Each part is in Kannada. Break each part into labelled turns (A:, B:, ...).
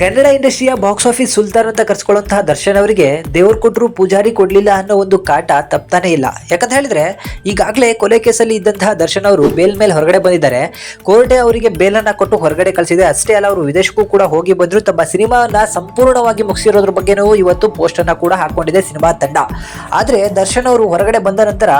A: ಕನ್ನಡ ಇಂಡಸ್ಟ್ರಿಯ ಬಾಕ್ಸ್ ಆಫೀಸ್ ಸುಲ್ತಾನ್ ಅಂತ ಕರ್ಸ್ಕೊಳ್ಳುವಂತಹ ದರ್ಶನ್ ಅವರಿಗೆ ದೇವ್ರು ಕೊಟ್ಟರು ಪೂಜಾರಿ ಕೊಡ್ಲಿಲ್ಲ ಅನ್ನೋ ಒಂದು ಕಾಟ ತಪ್ತಾನೆ ಇಲ್ಲ. ಯಾಕಂತ ಹೇಳಿದ್ರೆ, ಈಗಾಗಲೇ ಕೊಲೆ ಕೇಸಲ್ಲಿ ಇದ್ದಂತಹ ದರ್ಶನ್ ಅವರು ಬೇಲ್ ಮೇಲೆ ಹೊರಗಡೆ ಬಂದಿದ್ದಾರೆ. ಕೋರ್ಟೆ ಅವರಿಗೆ ಬೇಲನ್ನು ಕೊಟ್ಟು ಹೊರಗಡೆ ಕಳಿಸಿದೆ. ಅಷ್ಟೇ ಅಲ್ಲ, ಅವರು ವಿದೇಶಕ್ಕೂ ಕೂಡ ಹೋಗಿ ಬಂದರು. ತಮ್ಮ ಸಿನಿಮಾನ ಸಂಪೂರ್ಣವಾಗಿ ಮುಗಿಸಿರೋದ್ರ ಬಗ್ಗೆನೂ ಇವತ್ತು ಪೋಸ್ಟನ್ನು ಕೂಡ ಹಾಕೊಂಡಿದೆ ಸಿನಿಮಾ ತಂಡ. ಆದ್ರೆ ದರ್ಶನ್ ಅವರು ಹೊರಗಡೆ ಬಂದ ನಂತರ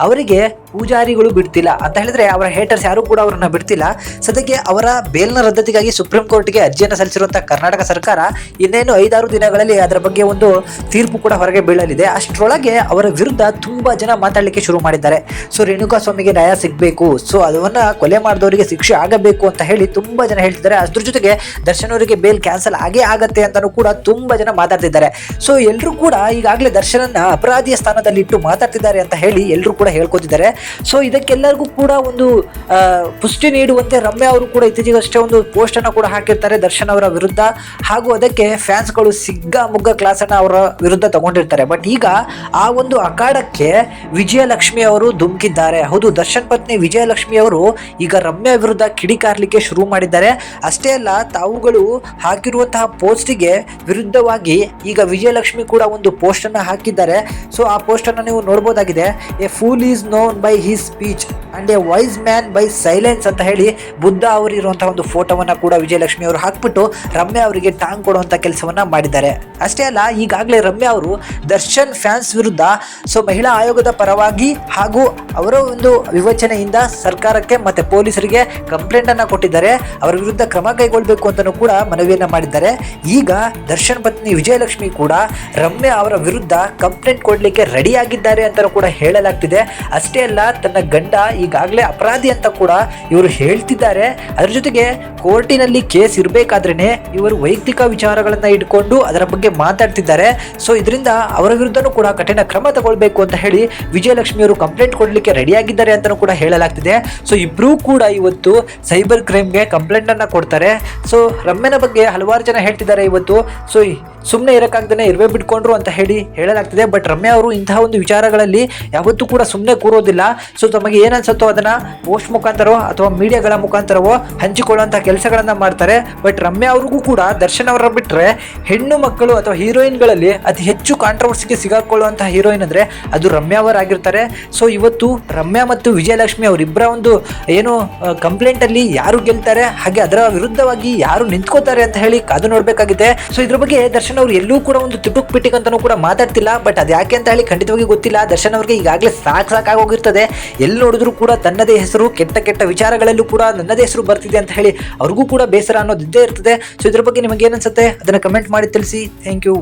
A: ಅವರಿಗೆ ಪೂಜಾರಿಗಳು ಬಿಡ್ತಿಲ್ಲ. ಅಂತ ಹೇಳಿದ್ರೆ ಅವರ ಹೇಟರ್ಸ್ ಯಾರು ಕೂಡ ಅವರನ್ನ ಬಿಡ್ತಿಲ್ಲ. ಸದ್ಯಕ್ಕೆ ಅವರ ಬೇಲ್ನ ರದ್ದತಿಗಾಗಿ ಸುಪ್ರೀಂ ಕೋರ್ಟ್ಗೆ ಅರ್ಜಿಯನ್ನು ಸಲ್ಲಿಸಿರುವಂತಹ ಕರ್ನಾಟಕ ಸರ್ಕಾರ ಇನ್ನೇನು ಐದಾರು ದಿನಗಳಲ್ಲಿ ಅದರ ಬಗ್ಗೆ ಒಂದು ತೀರ್ಪು ಕೂಡ ಹೊರಗೆ ಬೀಳಲಿದೆ. ಅಷ್ಟರೊಳಗೆ ಅವರ ವಿರುದ್ಧ ತುಂಬಾ ಜನ ಮಾತಾಡಲಿಕ್ಕೆ ಶುರು ಮಾಡಿದ್ದಾರೆ. ಸೊ ರೇಣುಕಾ ಸ್ವಾಮಿಗೆ ನ್ಯಾಯ ಸಿಗಬೇಕು. ಸೊ ಅದನ್ನ ಕೊಲೆ ಮಾಡಿದವರಿಗೆ ಶಿಕ್ಷೆ ಆಗಬೇಕು ಅಂತ ಹೇಳಿ ತುಂಬಾ ಜನ ಹೇಳ್ತಿದ್ದಾರೆ. ಅದ್ರ ಜೊತೆಗೆ ದರ್ಶನ್ ಅವರಿಗೆ ಬೇಲ್ ಕ್ಯಾನ್ಸಲ್ ಆಗೇ ಆಗತ್ತೆ ಅಂತಾನೂ ಕೂಡ ತುಂಬಾ ಜನ ಮಾತಾಡ್ತಿದ್ದಾರೆ. ಸೊ ಎಲ್ಲರೂ ಕೂಡ ಈಗಾಗಲೇ ದರ್ಶನನ್ನ ಅಪರಾಧಿಯ ಸ್ಥಾನದಲ್ಲಿ ಇಟ್ಟು ಮಾತಾಡ್ತಿದ್ದಾರೆ ಅಂತ ಹೇಳಿ ಎಲ್ಲರೂ ಕೂಡ ಹೇಳ್ಕೊತಿದ್ದಾರೆ. ಸೊ ಇದಕ್ಕೆಲ್ಲರಿಗೂ ಕೂಡ ಒಂದು ಪುಷ್ಟಿ ನೀಡುವಂತೆ ರಮ್ಯಾ ಅವರು ಕೂಡ ಇತ್ತೀಚೆಗಷ್ಟೇ ಒಂದು ಪೋಸ್ಟ್ ಅನ್ನು ಕೂಡ ಹಾಕಿರ್ತಾರೆ ದರ್ಶನ್ ಅವರ ವಿರುದ್ಧ. ಹಾಗೂ ಅದಕ್ಕೆ ಫ್ಯಾನ್ಸ್ಗಳು ಸಿಗ್ಗ ಮುಗ್ಗ ಕ್ಲಾಸ್ ಅನ್ನ ಅವರ ವಿರುದ್ಧ ತಗೊಂಡಿರ್ತಾರೆ. ಬಟ್ ಈಗ ಆ ಒಂದು ಅಖಾಡಕ್ಕೆ ವಿಜಯಲಕ್ಷ್ಮಿ ಅವರು ಧುಮುಕಿದ್ದಾರೆ. ಹೌದು, ದರ್ಶನ್ ಪತ್ನಿ ವಿಜಯಲಕ್ಷ್ಮಿ ಅವರು ಈಗ ರಮ್ಯಾ ವಿರುದ್ಧ ಕಿಡಿಕಾರ್ಲಿಕ್ಕೆ ಶುರು ಮಾಡಿದ್ದಾರೆ. ಅಷ್ಟೇ ಅಲ್ಲ, ತಾವುಗಳು ಹಾಕಿರುವಂತಹ ಪೋಸ್ಟಿಗೆ ವಿರುದ್ಧವಾಗಿ ಈಗ ವಿಜಯಲಕ್ಷ್ಮಿ ಕೂಡ ಒಂದು ಪೋಸ್ಟ್ ಅನ್ನು ಹಾಕಿದ್ದಾರೆ. ಸೊ ಆ ಪೋಸ್ಟ್ ಅನ್ನ ನೀವು ನೋಡಬಹುದಾಗಿದೆ a fool is known by his speech and a wise man by silence ಅಂತ ಹೇಳಿ ಬುದ್ಧ ಅವರಿರುವಂಥ ಒಂದು ಫೋಟೋವನ್ನು ಕೂಡ ವಿಜಯಲಕ್ಷ್ಮಿ ಅವರು ಹಾಕ್ಬಿಟ್ಟು ರಮ್ಯಾ ಅವರಿಗೆ ಟಾಂಗ್ ಕೊಡುವಂತ ಕೆಲಸವನ್ನ ಮಾಡಿದ್ದಾರೆ. ಅಷ್ಟೇ ಅಲ್ಲ, ಈಗಾಗಲೇ ರಮ್ಯಾ ಅವರು ದರ್ಶನ್ ಫ್ಯಾನ್ಸ್ ವಿರುದ್ಧ ಸೊ ಮಹಿಳಾ ಆಯೋಗದ ಪರವಾಗಿ ಹಾಗೂ ಅವರ ಒಂದು ವಿವಚನೆಯಿಂದ ಸರ್ಕಾರಕ್ಕೆ ಮತ್ತೆ ಪೊಲೀಸರಿಗೆ ಕಂಪ್ಲೇಂಟ್ ಅನ್ನ ಕೊಟ್ಟಿದ್ದಾರೆ. ಅವರ ವಿರುದ್ಧ ಕ್ರಮ ಕೈಗೊಳ್ಳಬೇಕು ಅಂತಲೂ ಕೂಡ ಮನವಿಯನ್ನ ಮಾಡಿದ್ದಾರೆ. ಈಗ ದರ್ಶನ್ ಪತ್ನಿ ವಿಜಯಲಕ್ಷ್ಮಿ ಕೂಡ ರಮ್ಯಾ ಅವರ ವಿರುದ್ಧ ಕಂಪ್ಲೇಂಟ್ ಕೊಡಲಿಕ್ಕೆ ರೆಡಿಯಾಗಿದ್ದಾರೆ ಅಂತಲೂ ಕೂಡ ಹೇಳಲಾಗ್ತಿದೆ. ಅಷ್ಟೇ ಅಲ್ಲ ತನ್ನ ಗಂಡ ಈಗಾಗಲೇ ಅಪರಾಧಿ ಅಂತ ಕೂಡ ಇವರು ಹೇಳ್ತಿದ್ದಾರೆ. ಅದರ ಜೊತೆಗೆ ಕೋರ್ಟಿನಲ್ಲಿ ಕೇಸ್ ಇರಬೇಕಾದ್ರೇ ಇವರು ವೈಯಕ್ತಿಕ ವಿಚಾರಗಳನ್ನ ಇಟ್ಕೊಂಡು ಅದರ ಬಗ್ಗೆ ಮಾತಾಡ್ತಿದ್ದಾರೆ. ಸೊ ಇದರಿಂದ ಅವರ ವಿರುದ್ಧನೂ ಕೂಡ ಕಠಿಣ ಕ್ರಮ ತಗೊಳ್ಬೇಕು ಅಂತ ಹೇಳಿ ವಿಜಯಲಕ್ಷ್ಮಿ ಅವರು ಕಂಪ್ಲೇಂಟ್ ಕೊಡಲಿಕ್ಕೆ ರೆಡಿಯಾಗಿದ್ದಾರೆ ಅಂತಲೂ ಕೂಡ ಹೇಳಲಾಗ್ತಿದೆ. ಸೊ ಇಬ್ಬರೂ ಕೂಡ ಇವತ್ತು ಸೈಬರ್ ಕ್ರೈಮ್ಗೆ ಕಂಪ್ಲೇಂಟ್ ಅನ್ನ ಕೊಡ್ತಾರೆ. ಸೊ ರಮ್ಯನ ಬಗ್ಗೆ ಹಲವಾರು ಜನ ಹೇಳ್ತಿದ್ದಾರೆ ಇವತ್ತು. ಸೊ ಸುಮ್ಮನೆ ಇರೋಕ್ಕಾಗ್ದೇ ಇರುವೆ ಬಿಟ್ಕೊಂಡ್ರು ಅಂತ ಹೇಳಿ ಹೇಳಲಾಗ್ತಿದೆ. ಬಟ್ ರಮ್ಯಾ ಅವರು ಇಂತಹ ಒಂದು ವಿಚಾರಗಳಲ್ಲಿ ಯಾವತ್ತೂ ಕೂಡ ಸುಮ್ಮನೆ ಕೂರೋದಿಲ್ಲ. ಸೊ ತಮಗೆ ಏನು ಅನ್ಸುತ್ತೋ ಅದನ್ನ ಪೋಸ್ಟ್ ಮುಖಾಂತರವೋ ಅಥವಾ ಮೀಡಿಯಾಗಳ ಮುಖಾಂತರವೋ ಹಂಚಿಕೊಳ್ಳುವಂಥ ಕೆಲಸಗಳನ್ನು ಮಾಡ್ತಾರೆ. ಬಟ್ ರಮ್ಯಾ ಅವ್ರಿಗೂ ಕೂಡ ದರ್ಶನ್ ಅವರ ಬಿಟ್ಟರೆ ಹೆಣ್ಣು ಮಕ್ಕಳು ಅಥವಾ ಹೀರೋಯಿನ್ಗಳಲ್ಲಿ ಅತಿ ಹೆಚ್ಚು ಕಾಂಟ್ರವರ್ಸಿಗೆ ಸಿಗಾಕೊಳ್ಳುವಂಥ ಹೀರೋಯಿನ್ ಅಂದರೆ ಅದು ರಮ್ಯಾ ಅವರಾಗಿರ್ತಾರೆ ಸೊ ಇವತ್ತು ರಮ್ಯಾ ಮತ್ತು ವಿಜಯಲಕ್ಷ್ಮಿ ಅವರಿಬ್ಬರ ಒಂದು ಏನು ಕಂಪ್ಲೇಂಟಲ್ಲಿ ಯಾರು ಗೆಲ್ತಾರೆ, ಹಾಗೆ ಅದರ ವಿರುದ್ಧವಾಗಿ ಯಾರು ನಿಂತ್ಕೋತಾರೆ ಅಂತ ಹೇಳಿ ಕಾದು ನೋಡಬೇಕಾಗಿದೆ. ಸೊ ಇದ್ರ ಬಗ್ಗೆ ದರ್ಶನ್ ಅವರು ಎಲ್ಲೂ ಕೂಡ ಒಂದು ತುಟುಕ್ ಪಿಟಿಕ್ ಕೂಡ ಮಾತಾಡ್ತಿಲ್ಲ. ಬಟ್ ಅದು ಯಾಕೆ ಅಂತ ಹೇಳಿ ಖಂಡಿತವಾಗಿ ಗೊತ್ತಿಲ್ಲ. ದರ್ಶನ್ ಅವರಿಗೆ ಈಗಾಗಲೇ ಸಾಕು ಸಾಕಾಗೋಗಿರ್ತದೆ ಎಲ್ಲಿ ನೋಡಿದ್ರು ಕೂಡ ತನ್ನದೇ ಹೆಸರು, ಕೆಟ್ಟ ಕೆಟ್ಟ ವಿಚಾರಗಳಲ್ಲೂ ಕೂಡ ನನ್ನದೇ ಹೆಸರು ಬರ್ತಿದೆ ಅಂತ ಹೇಳಿ ಅವ್ರಿಗೂ ಕೂಡ ಬೇಸರ ಅನ್ನೋದಿದ್ದೇ ಇರ್ತದೆ. ಸೊ ಇದ್ರ ಬಗ್ಗೆ ನಿಮಗೆ ಏನನ್ಸುತ್ತೆ ಅದನ್ನ ಕಮೆಂಟ್ ಮಾಡಿ ತಿಳಿಸಿ. Thank you